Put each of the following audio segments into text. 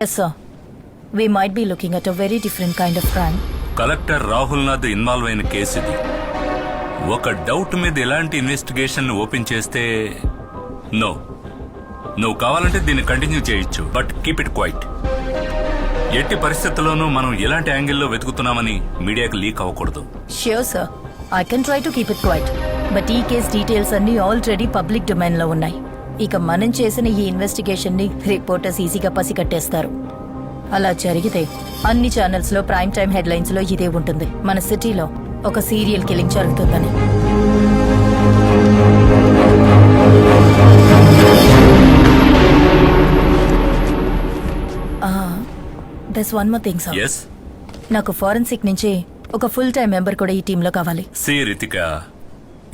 Yes, sir. We might be looking at a very different kind of crime. Collector Rahul Nath involve అయిన కేసు ఇది ఒక doubt మీద ఎలాంటి ఇన్వెస్టిగేషన్ ఓపెన్ చేస్తే నో నువ్వు కావాలంటే దీన్ని కంటిన్యూ చేయొచ్చు బట్ కీప్ ఇట్ క్వైట్ ఎట్టి పరిస్థితుల్లోనూ మనం ఎలాంటి యాంగిల్లో వెతుకుతున్నామని మీడియాకి లీక్ అవ్వకూడదు Sure, sir. I can try to keep it quiet. But ఈ కేస్ డీటెయిల్స్ అన్ని ఆల్రెడీ పబ్లిక్ డొమైన్లో ఉన్నాయి ఇక మనం చేసిన ఈ ఇన్వెస్టిగేషన్ని రిపోర్టర్స్ ఈజీగా పసిగట్టేస్తారు. అలా జరిగితే అన్ని ఛానల్స్లో ప్రైమ్ టైం హెడ్లైన్స్లో ఇదే ఉంటుంది. మన సిటీలో ఒక సీరియల్ కిల్లింగ్ జరుగుతుందని. Thus one more thing sir yes నాకు ఫారెన్సిక్ నుంచి ఒక ఫుల్ టైం మెంబర్ కూడా ఈ టీంలో కావాలి. సి రితిక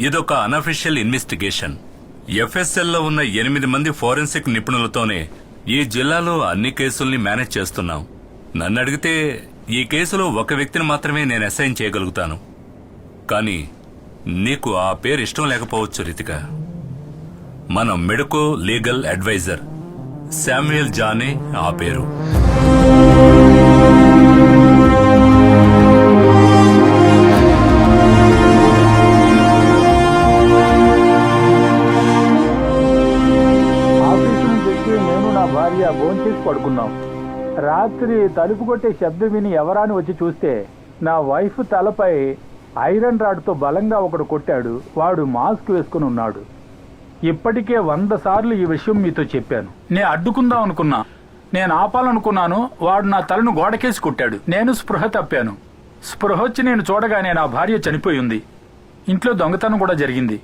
ఇదొక అనఫిషియల్ ఇన్వెస్టిగేషన్ ఎఫ్ఎస్ఎల్లో ఉన్న ఎనిమిది మంది ఫోరెన్సిక్ నిపుణులతోనే ఈ జిల్లాలో అన్ని కేసుల్ని మేనేజ్ చేస్తున్నాం. నన్ను అడిగితే ఈ కేసులో ఒక వ్యక్తిని మాత్రమే నేను అసైన్ చేయగలుగుతాను. కానీ నీకు ఆ పేరు ఇష్టం లేకపోవచ్చు రితిక. మన మెడికో లీగల్ అడ్వైజర్ శామ్యుయల్ జానే ఆ పేరు. పడుకున్నాం. రాత్రి తలుపు కొట్టే శబ్దం విని ఎవరాని వచ్చి చూస్తే నా వైఫ్ తలపై ఐరన్ రాడ్తో బలంగా ఒకడు కొట్టాడు. వాడు మాస్క్ వేసుకుని ఉన్నాడు. ఇప్పటికే వంద సార్లు ఈ విషయం మీతో చెప్పాను. నేను అడ్డుకుందాం అనుకున్నా. నేను ఆపాలనుకున్నాను. వాడు నా తలను గోడకేసి కొట్టాడు. నేను స్పృహ తప్పాను. స్పృహ వచ్చి నేను చూడగానే నా భార్య చనిపోయింది ఇంట్లో దొంగతనం కూడా జరిగింది.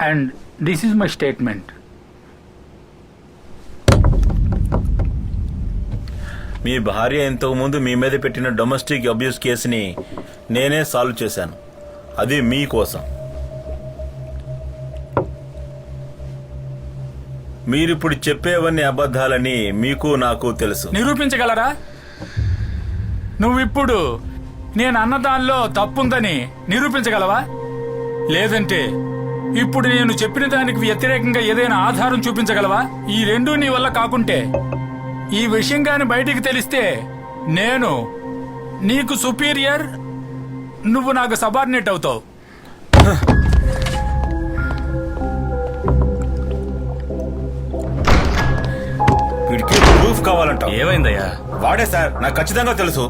And this is my statement. మీ భార్య ఇంతకు ముందు మీ మీద పెట్టిన డొమెస్టిక్ అబ్యూస్ కేసుని నేనే సాల్వ్ చేశాను. అది మీకోసం మీరిప్పుడు చెప్పేవన్నీ అబద్ధాలని మీకు నాకు తెలుసు. నిరూపించగలరా? నువ్విప్పుడు నేను అన్నదానిలో తప్పుందని నిరూపించగలవా? లేదంటే ఇప్పుడు నేను చెప్పిన దానికి వ్యతిరేకంగా ఏదైనా ఆధారం చూపించగలవా? ఈ రెండూ నీ వల్ల కాకుంటే. ఈ విషయం గాని బయటికి తెలిస్తే నేను నీకు సుపీరియర్ నువ్వు నాకు సబార్డినేట్ అవుతావు. వీడికి ప్రూఫ్ కావాలంట ఏమైందయ్యా? వాడే సార్ నాకు ఖచ్చితంగా తెలుసు.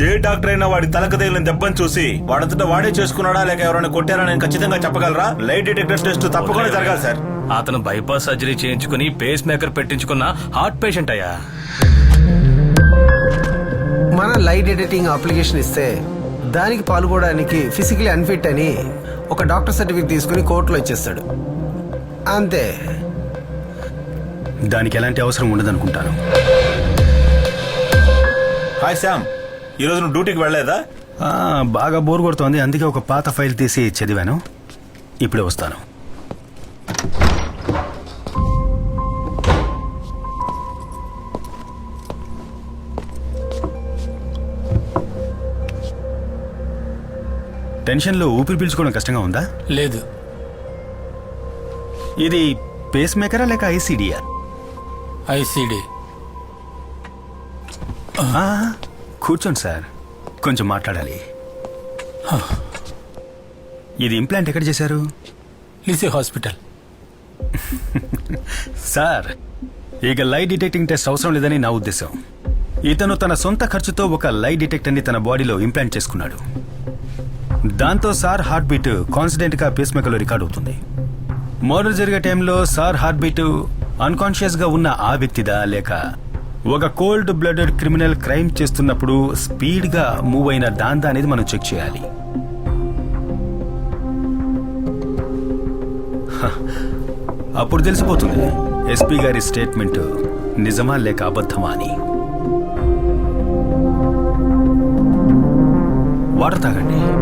ఏ డాక్టర్ అయినా వాడి తలకు తగిలిన దెబ్బను చూసి వాడంతటా వాడే చేసుకున్నాడా లేక ఎవరైనా కొట్టారా నేను ఖచ్చితంగా చెప్పగలరా? లైట్ డిటెక్టర్ టెస్ట్ తప్పకుండా జరగాలి సార్. అతను బైపాస్ సర్జరీ చేయించుకుని పేస్ మేకర్ పెట్టించుకున్న హార్ట్ పేషెంట్ అయ్యా. మన లైట్ ఎడిటింగ్ అప్లికేషన్ ఇస్తే దానికి పాల్గొనడానికి ఫిజికలీ అన్ఫిట్ అని ఒక డాక్టర్ సర్టిఫికేట్ తీసుకుని కోర్టులో ఇచ్చేస్తాడు. అంతే. దానికి ఎలాంటి అవసరం ఉండదనుకుంటాను. హాయ్ శామ్ ఈ రోజు నువ్వు డ్యూటీకి వెళ్ళలేదా? ఆ, బాగా బోర్ కొడుతోంది. అందుకే ఒక పాత ఫైల్ తీసి చదివాను. ఇప్పుడే వస్తాను. టెన్షన్లో ఊపిరి పీల్చుకోవడం కష్టంగా ఉందా? లేదు. ఇది పేస్ మేకరా లేక ఐసీడియా ఐసీడీ కూర్చోండి సార్. కొంచెం మాట్లాడాలి. ఇది ఇంప్లాంట్ ఎక్కడ చేశారు? లిసే హాస్పిటల్. సార్ ఇక లై డిటెక్టింగ్ టెస్ట్ అవసరం లేదని నా ఉద్దేశం. ఇతను తన సొంత ఖర్చుతో ఒక లై డిటెక్టర్ని తన బాడీలో ఇంప్లాంట్ చేసుకున్నాడు. దాంతో సార్ హార్ట్ బీట్ కాన్స్టెంట్గా పేస్ మేకర్లో రికార్డ్ అవుతుంది. మర్డర్ జరిగే టైంలో సార్ హార్ట్ బీట్ అన్కాన్షియస్గా ఉన్న ఆ వ్యక్తిదా లేక ఒక కోల్డ్ బ్లడెడ్ క్రిమినల్ క్రైమ్ చేస్తున్నప్పుడు స్పీడ్గా మూవ్ అయిన దాందా అనేది మనం చెక్ చేయాలి. అప్పుడు తెలిసిపోతుంది. ఎస్పీ గారి స్టేట్మెంట్ నిజమా లేక అబద్ధమా అని. వాటర్ తాగండి.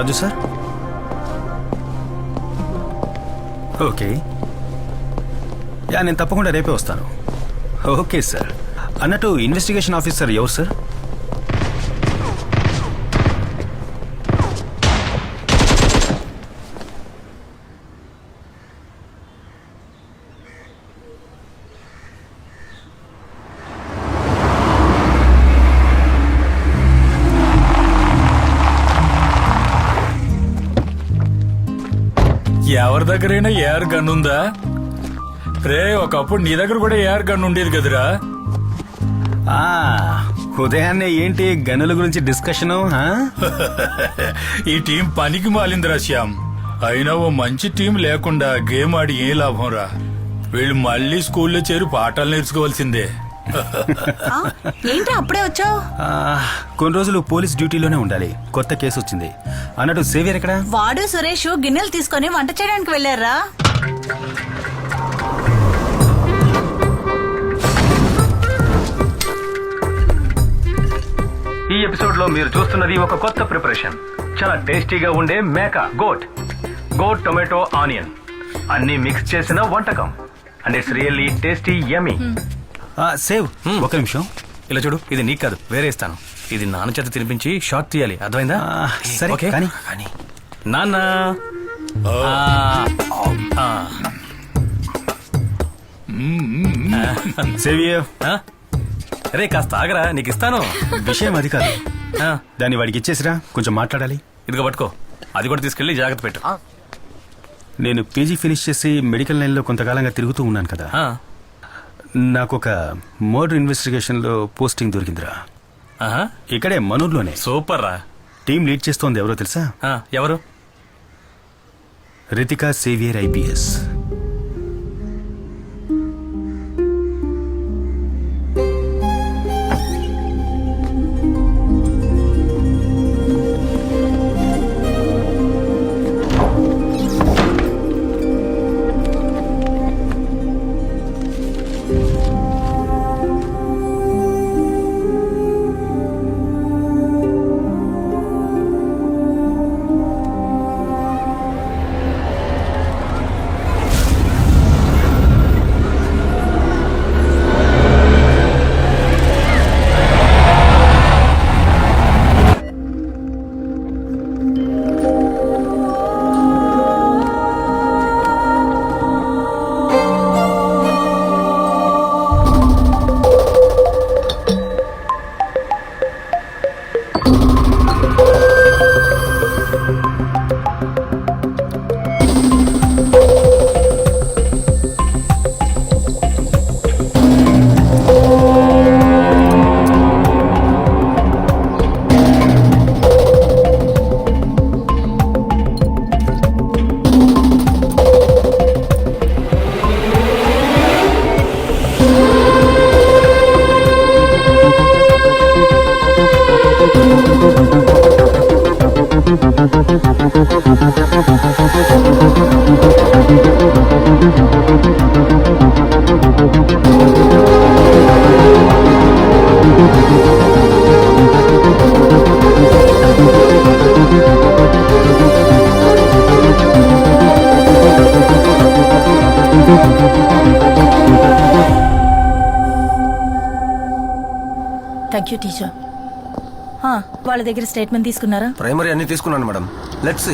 రాజు సార్? ఓకే. యా నేను తప్పకుండా రేపే వస్తాను. Okay sir. అన్నట్టు ఇన్వెస్టిగేషన్ ఆఫీసర్ ఎవరు సార్? ఎవరి దగ్గరైనా ఏఆర్ గన్ ఉందా? రే ఒకప్పుడు నీ దగ్గర కూడా ఏఆర్ గన్ ఉండేది కదరా? ఆ, ఉదయాన్నే ఏంటి గనుల గురించి డిస్కషను ఆ? ఈ టీం పనికి మాలిందిరా శ్యామ్. అయినా ఓ మంచి టీం లేకుండా గేమ్ ఆడి ఏ లాభం రా వీళ్ళు మళ్ళీ స్కూల్లో చేరి పాఠాలు నేర్చుకోవాల్సిందే. ఏంటి అప్పుడే వచ్చావు? కొన్ని రోజులు పోలీస్ డ్యూటీలోనే ఉండాలి. కొత్త కేసు వచ్చింది. అన్నట్టు సేవియర్ ఎక్కడ? వాడు సురేష్ గిన్నెలు తీసుకొని వంట చేయడానికి వెళ్ళారా? ఈ ఎపిసోడ్లో మీరు చూస్తున్నది ఒక కొత్త ప్రిపరేషన్. చాలా టేస్టీగా ఉండే మేక గోట్. Goat tomato onion. అన్ని మిక్స్ చేసిన వంటకం. And it's really tasty yummy save. ఒక నిమిషం. ఇలా చూడు ఇది నీకు కాదు వేరే ఇస్తాను ఇది నాన్న చేత తినిపించి షార్ట్ తీయాలి. అర్థమైందా? సరే, ఓకే. కానీ. నాన్న. సేవియర్? రే కాస్త ఆగరా నీకు ఇస్తాను. విషయం అది కాదు. ఆ, దాన్ని వాడికి ఇచ్చేసిరా కొంచెం మాట్లాడాలి. ఇదిగో పట్టుకో అది కూడా తీసుకెళ్ళి జాగ్రత్త పెట్టు. నేను పీజీ ఫినిష్ చేసి మెడికల్ లైన్లో కొంతకాలంగా తిరుగుతూ ఉన్నాను కదా. ఆ, నాకు ఒక మర్డర్ ఇన్వెస్టిగేషన్లో పోస్టింగ్ దొరికిందిరా. ఆహా, ఇక్కడే మనూర్లోనే. సూపర్ రా టీం లీడ్ చేస్తోంది ఎవరో తెలుసా? ఆ, ఎవరు? Ritika Xavier IPS. Thank you, teacher. వాళ్ళ దగ్గర స్టేట్మెంట్ తీసుకున్నారా? ప్రైమరీ అన్ని తీసుకున్నాను మేడం లెట్స్